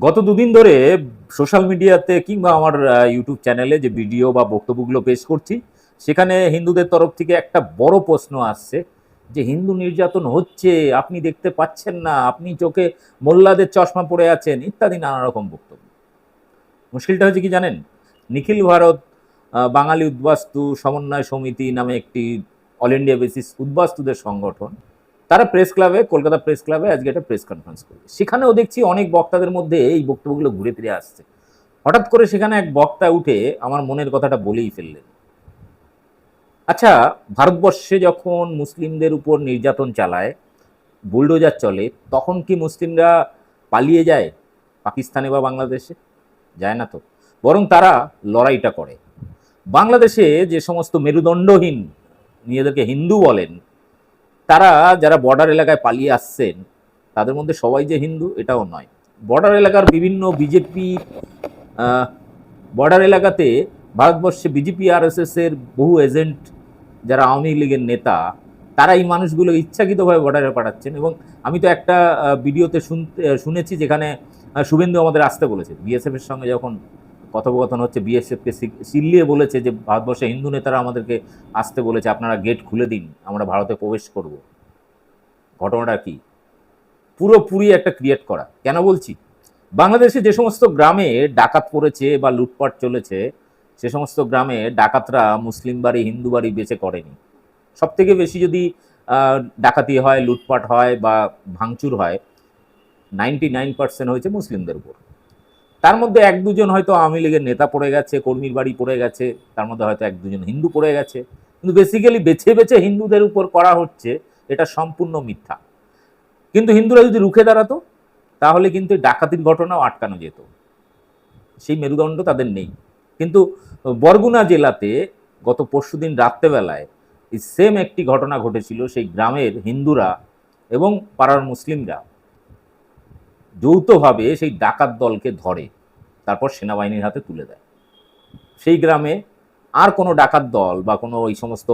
গত দুদিন ধরে সোশ্যাল মিডিয়াতে কিংবা আমার ইউটিউব চ্যানেলে যে ভিডিও বা বক্তব্যগুলো পেশ করছি, সেখানে হিন্দুদের তরফ থেকে একটা বড় প্রশ্ন আসছে যে, হিন্দু নির্যাতন হচ্ছে, আপনি দেখতে পাচ্ছেন না, আপনি চোখে মোল্লাদের চশমা পড়ে আছেন, ইত্যাদি নানা রকম বক্তব্য। মুশকিলটা হচ্ছে কি জানেন? নিখিল ভারত বাঙালি উদ্বাস্তু সমন্বয় সমিতি নামে একটি অল ইন্ডিয়া বেসিস উদ্বাস্তুদের সংগঠন তারা প্রেস ক্লাবে কলকাতা প্রেস ক্লাবে আজকে একটা প্রেস কনফারেন্স করবে। সেখানেও দেখছি অনেক বক্তাদের মধ্যে এই বক্তব্যগুলো ঘুরে ফিরে আসছে। হঠাৎ করে সেখানে এক বক্তা উঠে আমার মনের কথাটা বলেই ফেললেন। আচ্ছা ভারতবর্ষে যখন মুসলিমদের উপর নির্যাতন চালায়, বুলডোজার চলে, তখন কি মুসলিমরা পালিয়ে যায় পাকিস্তানে বা বাংলাদেশে? যায় না তো। বরং তারা লড়াইটা করে। বাংলাদেশে যে সমস্ত মেরুদণ্ডহীন, নিজেদেরকে হিন্দু বলেন তারা যারা বর্ডার এলাকায় পালিয়ে আসছেন, তাদের মধ্যে সবাই যে হিন্দু, এটাও নয়। বর্ডার এলাকার বিভিন্ন বিজেপি বর্ডার এলাকাতে ভারতবর্ষে বিজেপি আর এর বহু এজেন্ট যারা আওয়ামী লীগের নেতা, তারা এই মানুষগুলো ইচ্ছাকৃতভাবে বর্ডারে পাঠাচ্ছেন এবং আমি তো একটা ভিডিওতে শুনতে শুনেছি যেখানে শুভেন্দু আমাদের আসতে বলেছে বিএসএফ এর সঙ্গে যখন কথোপকথন হচ্ছে বিএসএফকে সিল্লিয়ে বলেছে যে, ভারতবর্ষে হিন্দু নেতারা আমাদেরকে আসতে বলেছে, আপনারা গেট খুলে দিন, আমরা ভারতে প্রবেশ করব। ঘটনাটা কি? পুরোপুরি একটা ক্রিয়েট করা। কেন বলছি? বাংলাদেশে যে সমস্ত গ্রামে ডাকাত পড়েছে বা লুটপাট চলেছে, সে সমস্ত গ্রামে ডাকাতরা মুসলিম বাড়ি, হিন্দু বাড়ি বেছে করেনি। সব থেকে বেশি যদি ডাকাতি হয়, লুটপাট হয় বা ভাঙচুর হয় নাইনটি নাইন পার্সেন্ট হয়েছে মুসলিমদের উপর। তার মধ্যে এক দুজন হয়তো আওয়ামী লীগের নেতা পড়ে গেছে, কর্মীর বাড়ি পড়ে গেছে, তার মধ্যে হয়তো এক দুজন হিন্দু পড়ে গেছে। কিন্তু বেসিক্যালি বেছে বেছে হিন্দুদের উপর করা হচ্ছে, এটা সম্পূর্ণ মিথ্যা। কিন্তু হিন্দুরা যদি রুখে দাঁড়াতো, তাহলে কিন্তু ডাকাতির ঘটনাও আটকানো যেত। সেই মেরুদণ্ড তাদের নেই। কিন্তু বরগুনা জেলাতে গত পরশুদিন রাত্রেবেলায় এই সেম একটি ঘটনা ঘটেছিল, সেই গ্রামের হিন্দুরা এবং পাড়ার মুসলিমরা যৌথভাবে সেই ডাকাত দলকে ধরে, তারপর সেনাবাহিনীর হাতে তুলে দেয়। সেই গ্রামে আর কোনো ডাকাত দল বা কোনো ওই সমস্ত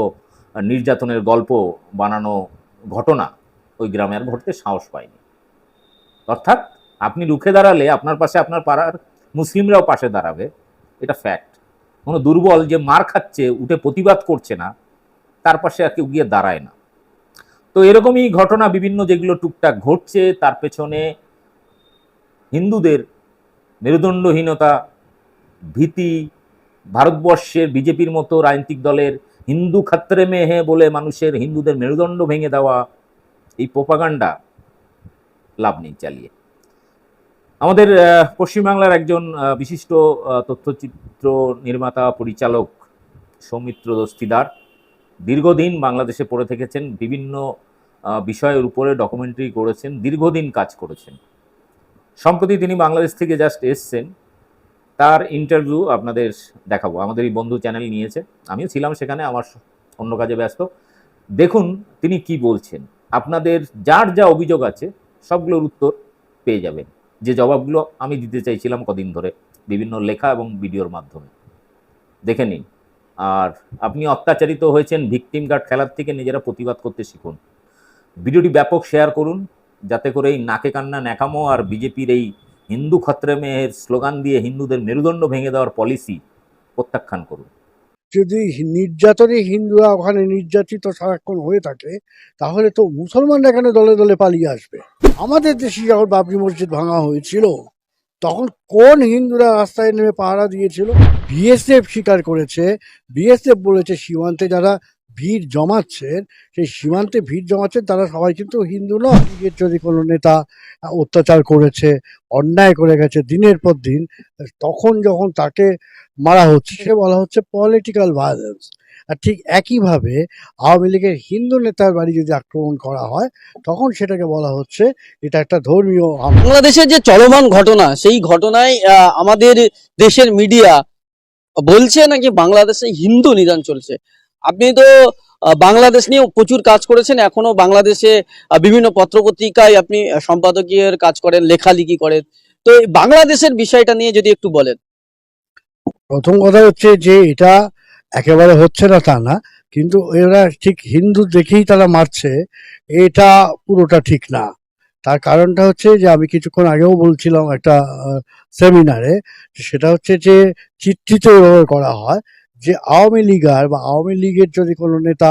নির্যাতনের গল্প বানানো ঘটনা ওই গ্রামে আর ঘটতে সাহস পায়নি। অর্থাৎ আপনি রুখে দাঁড়ালে আপনার পাশে আপনার পাড়ার মুসলিমরাও পাশে দাঁড়াবে, এটা ফ্যাক্ট কোনো দুর্বল যে মার খাচ্ছে, উঠে প্রতিবাদ করছে না, তার পাশে আর কেউ গিয়ে দাঁড়ায় না। তো এরকমই ঘটনা বিভিন্ন যেগুলো টুকটাক ঘটছে, তার পেছনে হিন্দুদের মেরুদণ্ডহীনতা, ভীতি, ভারতবর্ষের বিজেপির মতো রাজনৈতিক দলের হিন্দু খাত্রে মেহে বলে মানুষের হিন্দুদের মেরুদণ্ড ভেঙে দেওয়া এই প্রোপাগান্ডা লাভ নেই চালিয়ে। আমাদের পশ্চিমবাংলার একজন বিশিষ্ট তথ্যচিত্র নির্মাতা, পরিচালক সৌমিত্র দস্তিদার দীর্ঘদিন বাংলাদেশে পড়ে থেকেছেন, বিভিন্ন বিষয়ের উপরে ডকুমেন্টারি করেছেন, দীর্ঘদিন কাজ করেছেন। সম্প্রতি তিনি বাংলাদেশ থেকে জাস্ট এসছেন, তার ইন্টারভিউ আপনাদের দেখাবো। আমাদের এই বন্ধু চ্যানেল নিয়েছে। আমিও ছিলাম সেখানে, আমার অন্য কাজে ব্যস্ত। দেখুন তিনি কি বলছেন। আপনাদের যার যা অভিযোগ আছে, সবগুলোর উত্তর পেয়ে যাবেন। যে জবাবগুলো আমি দিতে চাইছিলাম কদিন ধরে, বিভিন্ন লেখা এবং ভিডিওর মাধ্যমে। দেখে নিন। আর আপনি অত্যাচারিত হয়েছেন ভিকটিম কার্ড খেলার থেকে নিজেরা প্রতিবাদ করতে শিখুন। ভিডিওটি ব্যাপক শেয়ার করুন। যাতে করে এই নাকে কান্না, ন্যাকামো আর বিজেপির এই হিন্দু খত্রে মেয়ের স্লোগান দিয়ে হিন্দুদের মেরুদণ্ড ভেঙে দেওয়ার পলিসি প্রত্যাখ্যান করুন। যদি নির্যাতনে হিন্দুরা ওখানে নির্যাতিত সারাক্ষণ হয়ে থাকে, তাহলে তো মুসলমানরা এখানে দলে দলে পালিয়ে আসবে? আমাদের দেশে যখন বাবরি মসজিদ ভাঙা হয়েছিল, তখন কোন হিন্দুরা রাস্তায় নেমে পাহারা দিয়েছিল? বিএসএফ স্বীকার করেছে বিএসএফ বলেছে সীমান্তে যারা ভিড় জমাচ্ছেন সেই সীমান্তে ভিড় জমাচ্ছেন তারা সবাই কিন্তু হিন্দু নয়। যদি কোনো নেতা অত্যাচার করেছে, অন্যায় করে গেছে দিনের পর দিন, তখন যখন তাকে মারা হচ্ছে বলা হচ্ছে পলিটিক্যাল ভায়োলেন্স আর ঠিক একইভাবে আওয়ামী লীগের হিন্দু নেতার বাড়ি যদি আক্রমণ করা হয়, তখন সেটাকে বলা হচ্ছে এটা একটা ধর্মীয় বাংলাদেশের যে চলমান ঘটনা, সেই ঘটনায় আমাদের দেশের মিডিয়া বলছে নাকি বাংলাদেশে হিন্দু নিধন চলছে? আপনি তো বাংলাদেশ নিয়ে প্রচুর কাজ করেছেন। এখনও বাংলাদেশে বিভিন্ন পত্রপত্রিকায় আপনি আহ, সম্পাদকীয়ের কাজ করেন লেখালেখি করেন। তো এই বাংলাদেশের বিষয়টা নিয়ে যদি একটু বলেন। প্রথম কথা হচ্ছে যে এটা একেবারে হচ্ছে না তা না কিন্তু এরা ঠিক হিন্দু দেখেই তারা মারছে এটা পুরোটা ঠিক না। তার কারণটা হচ্ছে যে আমি কিছুক্ষণ আগেও বলছিলাম একটা সেমিনারে সেটা হচ্ছে যে চিত্রিত এভাবে করা হয়। যে আওয়ামী লীগার বা আওয়ামী লীগের যদি কোনো নেতা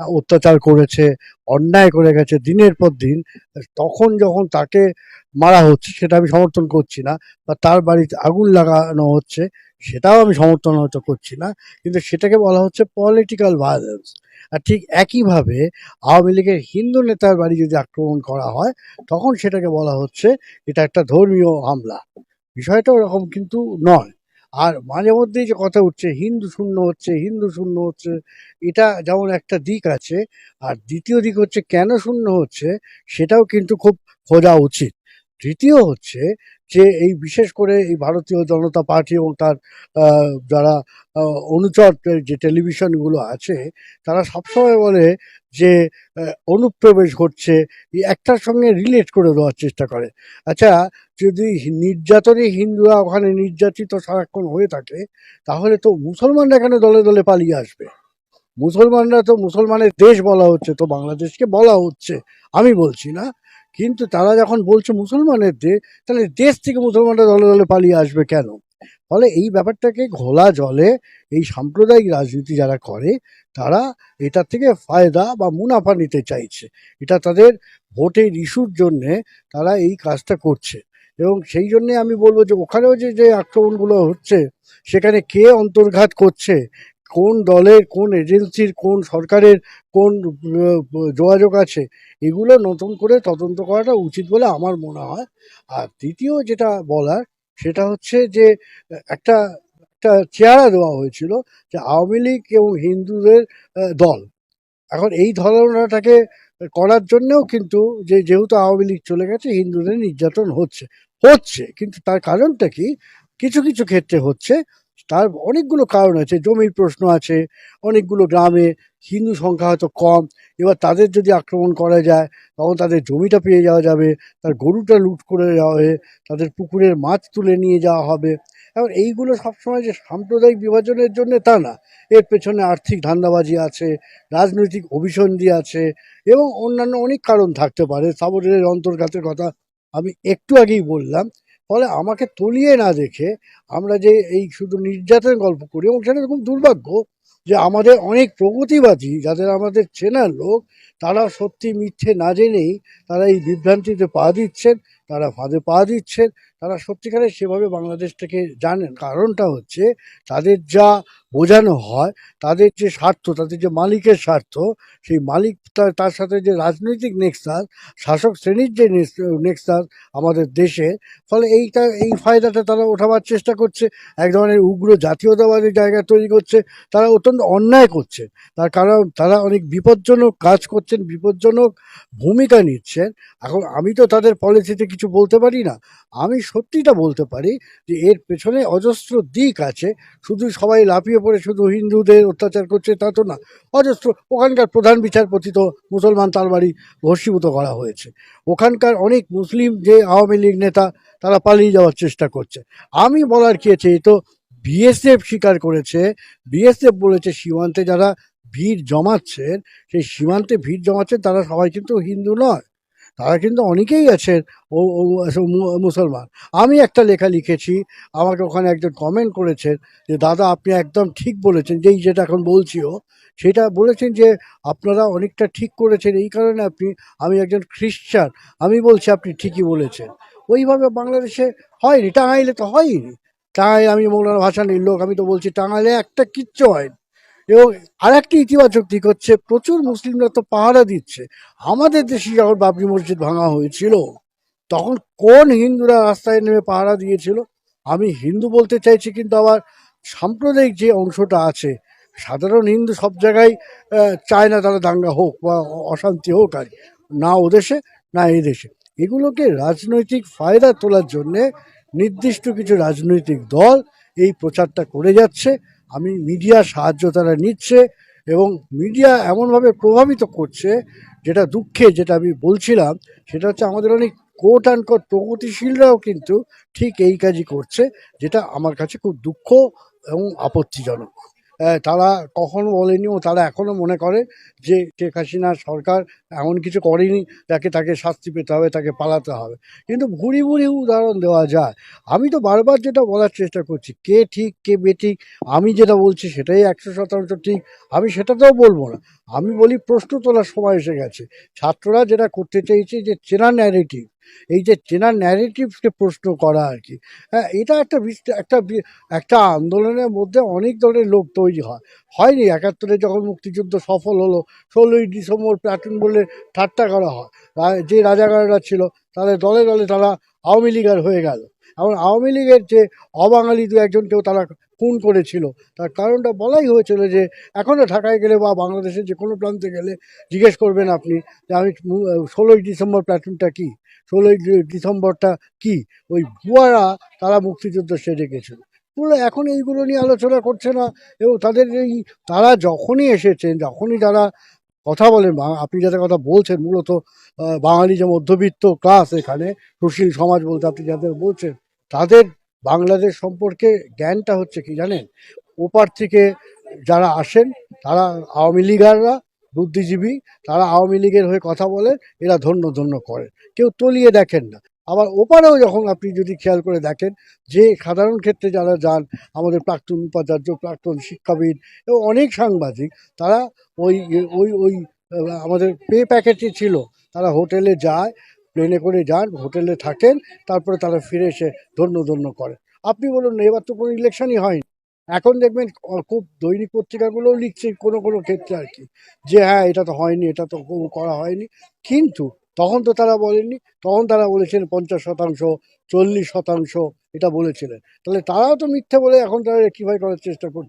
অত্যাচার করেছে, অন্যায় করে গেছে দিনের পর দিন, তখন যখন তাকে মারা হচ্ছে সেটা আমি সমর্থন করছি না বা তার বাড়িতে আগুন লাগানো হচ্ছে সেটাও আমি সমর্থন হয়তো করছি না। কিন্তু সেটাকে বলা হচ্ছে পলিটিক্যাল ভায়োলেন্স আর ঠিক একইভাবে আওয়ামী লীগের হিন্দু নেতার বাড়ি যদি আক্রমণ করা হয়, তখন সেটাকে বলা হচ্ছে এটা একটা ধর্মীয় হামলা। বিষয়টা ওরকম কিন্তু নয়। আর মাঝে মধ্যেই যে কথা উঠছে, হিন্দু শূন্য হচ্ছে, হিন্দু শূন্য হচ্ছে, এটা যেমন একটা দিক আছে, আর দ্বিতীয় দিক হচ্ছে কেন শূন্য হচ্ছে, সেটাও কিন্তু খুব খোঁজা উচিত। তৃতীয় হচ্ছে যে এই বিশেষ করে এই ভারতীয় জনতা পার্টি এবং তার যারা অনুচর যে টেলিভিশনগুলো আছে, তারা সবসময় বলে যে অনুপ্রবেশ ঘটছে একটার সঙ্গে রিলেট করে দেওয়ার চেষ্টা করে। আচ্ছা যদি নির্যাতনে হিন্দুরা ওখানে নির্যাতিত সারাক্ষণ হয়ে থাকে, তাহলে তো মুসলমানরা এখানে দলে দলে পালিয়ে আসবে? মুসলমানরা তো মুসলমানের দেশ বলা হচ্ছে, তো বাংলাদেশকে বলা হচ্ছে। আমি বলছি না। কিন্তু তারা যখন বলছে মুসলমানের দেশ তাহলে দেশ থেকে মুসলমানরা দলে দলে পালিয়ে আসবে কেন? ফলে এই ব্যাপারটাকে ঘোলা জলে এই সাম্প্রদায়িক রাজনীতি যারা করে, তারা এটা থেকে ফায়দা বা মুনাফা নিতে চাইছে। এটা তাদের ভোটের ইস্যুর জন্যে তারা এই কাজটা করছে। এবং সেই জন্যে আমি বলব যে ওখানেও যে যে আক্রমণগুলো হচ্ছে, সেখানে কে অন্তর্ঘাত করছে কোন দলের, কোন এজেন্সির, কোন সরকারের, কোন যোগাযোগ আছে, এগুলো নতুন করে তদন্ত করাটা উচিত বলে আমার মনে হয়। আর দ্বিতীয় যেটা বলার, সেটা হচ্ছে যে, একটা একটা চেহারা দেওয়া হয়েছিল যে আওয়ামী লীগ এবং হিন্দুদের দল। এখন এই ধারণাটাকে করার জন্যও কিন্তু যে, যেহেতু আওয়ামী লীগ চলে গেছে, হিন্দুদের নির্যাতন হচ্ছে হচ্ছে। কিন্তু তার কারণটা কি? কিছু কিছু ক্ষেত্রে হচ্ছে তার অনেকগুলো কারণ আছে, জমির প্রশ্ন আছে, অনেকগুলো গ্রামে হিন্দু সংখ্যা হয়তো কম, এবার তাদের যদি আক্রমণ করা যায়, তখন তাদের জমিটা পেয়ে যাওয়া যাবে, তার গরুটা লুট করে যাওয়া হবে, তাদের পুকুরের মাছ তুলে নিয়ে যাওয়া হবে। এখন এইগুলো সবসময় যে সাম্প্রদায়িক বিভাজনের জন্য তা না। এর পেছনে আর্থিক ধান্দাবাজি আছে, রাজনৈতিক অভিসন্ধি আছে, এবং অন্যান্য অনেক কারণ থাকতে পারে। সাবরের অন্তর্ঘাতের কথা আমি একটু আগেই বললাম। ফলে আমাকে তলিয়ে না দেখে আমরা যে এই শুধু নির্যাতন গল্প করি, এবং সেটা এরকম দুর্ভাগ্য যে আমাদের অনেক প্রগতিবাদী, যাদের আমাদের চেনার লোক, তারা সত্যি মিথ্যে না জেনেই তারা এই বিভ্রান্তিতে পা দিচ্ছেন, তারা ফাঁদে পা দিচ্ছেন। তারা সত্যিকারের সেভাবে বাংলাদেশটাকে জানেন। কারণটা হচ্ছে তাদের যা বোঝানো হয়, তাদের যে স্বার্থ, তাদের যে মালিকের স্বার্থ, সেই মালিক তার সাথে যে রাজনৈতিক নেক্সাস শাসক শ্রেণির যে নেক্সাস আমাদের দেশে, ফলে এইটা, এই ফায়দাটা তারা ওঠাবার চেষ্টা করছে। এক ধরনের উগ্র জাতীয়তাবাদের জায়গা তৈরি করছে। তারা অত্যন্ত অন্যায় করছে। তার কারণ তারা অনেক বিপজ্জনক কাজ করছেন, বিপজ্জনক ভূমিকা নিচ্ছেন। এখন আমি তো তাদের পলিসিতে কিছু বলতে পারি না। আমি সত্যিটা বলতে পারি যে এর পেছনে অজস্র দিক আছে। শুধু সবাই লাফিয়ে পড়ে, শুধু হিন্দুদের অত্যাচার করছে তা তো না, অজস্র। ওখানকার প্রধান বিচারপতি তো মুসলমান তার বাড়ি ভস্মীভূত করা হয়েছে। ওখানকার অনেক মুসলিম যে আওয়ামী লীগ নেতা, তারা পালিয়ে যাওয়ার চেষ্টা করছে। আমি বলার কি আছে এই তো বিএসএফ স্বীকার করেছে। বিএসএফ বলেছে সীমান্তে যারা ভিড় জমাচ্ছেন, সেই সীমান্তে ভিড় জমাচ্ছেন, তারা সবাই কিন্তু হিন্দু নয়। তারা কিন্তু অনেকেই আছেন ও মুসলমান। আমি একটা লেখা লিখেছি, আমাকে ওখানে একজন কমেন্ট করেছেন যে, দাদা, আপনি একদম ঠিক বলেছেন, যেই যেটা এখন বলছিও, সেটা বলেছেন যে, আপনারা অনেকটা ঠিক করেছেন, এই কারণে আপনি, আমি একজন খ্রিস্টান আমি বলছি আপনি ঠিকই বলেছেন। ওইভাবে বাংলাদেশে হয়নি টাঙাইলে তো হয়নি টাঙ্গাইল আমি মৌলানা ভাসানির লোক, আমি তো বলছি টাঙাইলে একটা কিচ্ছু হয়নি। এবং আর একটি ইতিবাচক দিক হচ্ছে, প্রচুর মুসলিমরা তো পাহারা দিচ্ছে। আমাদের দেশে যখন বাবরি মসজিদ ভাঙা হয়েছিল, তখন কোন হিন্দুরা রাস্তায় নেমে পাহারা দিয়েছিল? আমি হিন্দু বলতে চাইছি, কিন্তু আবার সাম্প্রদায়িক যে অংশটা আছে, সাধারণ হিন্দু সব জায়গায় চায় না তারা দাঙ্গা হোক বা অশান্তি হোক আর না ও দেশে, না এই দেশে। এগুলোকে রাজনৈতিক ফায়দা তোলার জন্যে নির্দিষ্ট কিছু রাজনৈতিক দল এই প্রচারটা করে যাচ্ছে। আমি মিডিয়ার সাহায্য তারা নিচ্ছে এবং মিডিয়া এমনভাবে প্রভাবিত করছে, যেটা দুঃখে যেটা আমি বলছিলাম, সেটা হচ্ছে আমাদের অনেক কোট অ্যান্ড কোট প্রগতিশীলরাও কিন্তু ঠিক এই কাজই করছে, যেটা আমার কাছে খুব দুঃখ এবং আপত্তিজনক। তারা কখনো বলেনি ও তারা এখনও মনে করে যে শেখ হাসিনা সরকার এমন কিছু করেনি তাকে তাকে শাস্তি পেতে হবে, তাকে পালাতে হবে। কিন্তু ভুরি ভুরি উদাহরণ দেওয়া যায়। আমি তো বারবার যেটা বলার চেষ্টা করছি, কে ঠিক, কে বেঠিক, আমি যেটা বলছি সেটাই একশো শতাংশ ঠিক, আমি সেটাতেও বলব না। আমি বলি প্রশ্ন তোলার সময় এসে গেছে। ছাত্ররা যেটা করতে চাইছে যে চেনা ন্যারেটিভ এই যে চেনা ন্যারেটিভকে প্রশ্ন করা আর কি। হ্যাঁ এটা একটা একটা একটা আন্দোলনের মধ্যে অনেক ধরনের লোক তৈরি হয়। হয়নি, একাত্তরে যখন মুক্তিযুদ্ধ সফল হলো, ষোলোই ডিসেম্বর প্ল্যাটুন বলে ঠাট্টা করা হয়। যে রাজাকাররা ছিল, তাদের দলে দলে তারা আওয়ামী লীগার হয়ে গেল। এবং আওয়ামী লীগের যে অবাঙালি দু একজনকেও তারা খুন করেছিল। তার কারণটা বলাই হয়েছিল যে এখনও ঢাকায় গেলে বা বাংলাদেশের যে কোনো প্রান্তে গেলে জিজ্ঞেস করবেন আপনি যে, আমি ষোলোই ডিসেম্বর প্ল্যাটুনটা কী? ষোলোই ডিসেম্বরটা কি? ওই ভুয়ারা তারা মুক্তিযুদ্ধ সেরে গেছিল। পুরো এখন এইগুলো নিয়ে আলোচনা করছে না এবং তাদের এই, তারা যখনই এসেছেন, যখনই তারা কথা বলেন আপনি যাদের কথা বলছেন, মূলত বাঙালি যে মধ্যবিত্ত ক্লাস এখানে, সুশীল সমাজ বলতে আপনি যাদের বলছেন, তাদের বাংলাদেশ সম্পর্কে জ্ঞানটা হচ্ছে কি জানেন? ওপার থেকে যারা আসেন, তারা আওয়ামী লীগাররা, বুদ্ধিজীবী, তারা আওয়ামী লীগের হয়ে কথা বলে এরা ধন্য ধন্য করেন। কেউ তলিয়ে দেখেন না। আবার ওপারেও যখন আপনি যদি খেয়াল করে দেখেন, যে সাধারণ ক্ষেত্রে যারা যান, আমাদের প্রাক্তন উপাচার্য, প্রাক্তন শিক্ষাবিদ এবং অনেক সাংবাদিক, তারা ওই ওই ওই, আমাদের পে প্যাকেটে ছিল। তারা হোটেলে যায় প্লেনে করে যান, হোটেলে থাকেন, তারপরে তারা ফিরে এসে ধন্য ধন্য করে। আপনি বলুন, এবার তো কোনো ইলেকশনই হয়নি। এখন দেখবেন খুব দৈনিক পত্রিকাগুলোও লিখছে কোনো কোনো ক্ষেত্রে আর কি, যে হ্যাঁ এটা তো হয়নি, এটা তো করা হয়নি। কিন্তু তখন তো তারা বলেননি, তখন তারা বলেছেন পঞ্চাশ শতাংশ, চল্লিশ শতাংশ, এটা বলেছিলেন। তাহলে তারাও তো মিথ্যে বলে এখন তারা রেক্টিফাই করার চেষ্টা করছে?